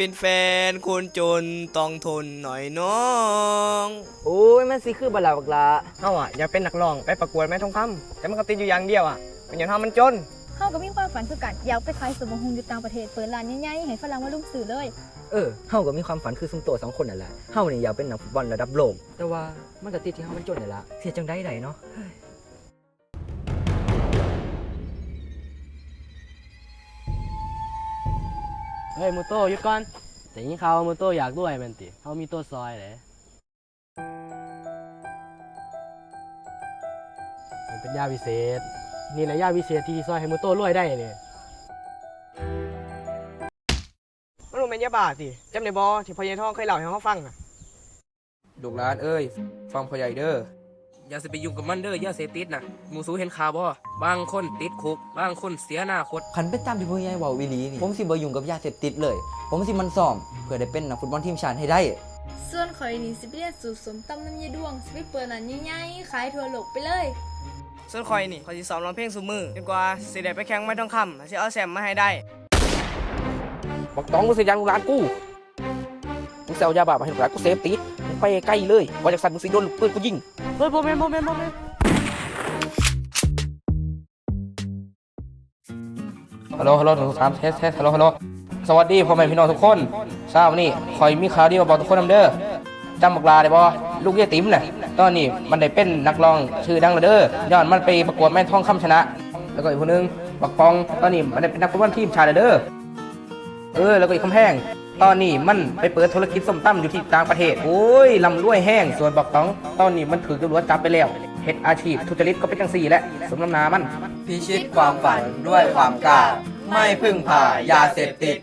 เป็นแฟนคนจนต้องทนหน่อยน้อง โอ้ยมันสิคือบลาบักลาเฮาอะอยากเป็นนักร้องไปประกวดแม่ทองคำแต่มันก็ติดอยู่อย่างเดียวอะเป็นอย่างเฮามันจนเฮาก็มีความฝันคือกันอยากไปขายสมหุงอยู่ต่างประเทศเปิดร้านใหญ่ๆให้ฝรั่งมาลุกซื้อเลย เออเฮาก็มีความฝันคือซุมโตสองคนนั่นแหละเฮานี่อยากเป็นนักฟุตบอลระดับโลก แต่ว่ามันก็ติดที่เฮามันจนนี่ละเสียจังได้ไดเนาะ เฮ้ยมูโตยุดก่อนแต่ยิงเขามูโตอยากด้วยแมันติเขามีตัวซอยเลยมันเป็นยาวิเศษ นี่แหละยาวิเศษที่ซอยให้มูโตรวยได้เนี่ยมันบ่แม่นยาบาสิจำได้บ่ที่พ่อใหญ่ทองเคยเล่าให้เฮาฟังอะลูกหลานเอ้ย ฟังพ่อใหญ่เด้อ อย่าสิไปยุ่งกับมันเด้อยาเสพติดน่ะหมูสูเห็นข่าวบ่บางคนติดคุก บางคนเสียอนาคตคันเป็นตามที่ผู้ใหญ่เว้าวิลีนี่ผมสิบ่ยุ่งกับยาเสพติดเลย ผมสิมันซ้อมเพื่อได้เป็นนักฟุตบอลทีมชาติให้ได้ ส่วนข่อยนี่สิไปเรียนสูตรสมตำน้ำยาดวงสิไปเปิดร้านใหญ่ๆขายทั่วโลกไปเลย ส่วนคอยนี่คอยสิซ้อมร้องเพลงสุมือจนกว่าสิได้ไปแข่งไม้ทองคำแล้วสิเอาแซมมาให้ได้ บอกต้องกูเสียยางลูกหลานกูมึงเสียยาบ้ามาให้ลูกหลานกูเสพติดมึง ไปใกล้เลยว่าจากสันมึงสิโดนลูกปืนกูยิงเฮ้ยโมเมนต์โมเมนต์โมเมนต์ฮัลโหลฮัลโหลหนึ่งสามเทสเทสฮัลโหลฮัลโหลสวัสดีพ่อแม่พี่น้องทุกคนเช้านี้คอยมีข่าวดีมาบอกทุกคนนำเด้อจำบักลาได้บ่ลูกเยติ๋มน่ะตอนนี้มันได้เป็นนักร้องชื่อดังแล้วเด้อย้อนมันไปประกวดแม่ทองคำชนะ แล้วก็อีกคนนึงบักปองตอนนี้มันได้เป็นนักฟุตบอลทีมชาติแล้วเด้อ เออแล้วก็อีกคำแห้งตอนนี้มันไปเปิดธุรกิจส้มตำอยู่ที่ต่างประเทศ โอ้ยลำรวยแห้งส่วนบอกตอง ตอนนี้มันถือตำรวจจับไปแล้วเฮ็ดอาชีพทุจริตก็เป็นจังสี่แหละสมน้ำหนามัน พิชิตความฝันด้วยความกล้า ไม่พึ่งพายาเสพติด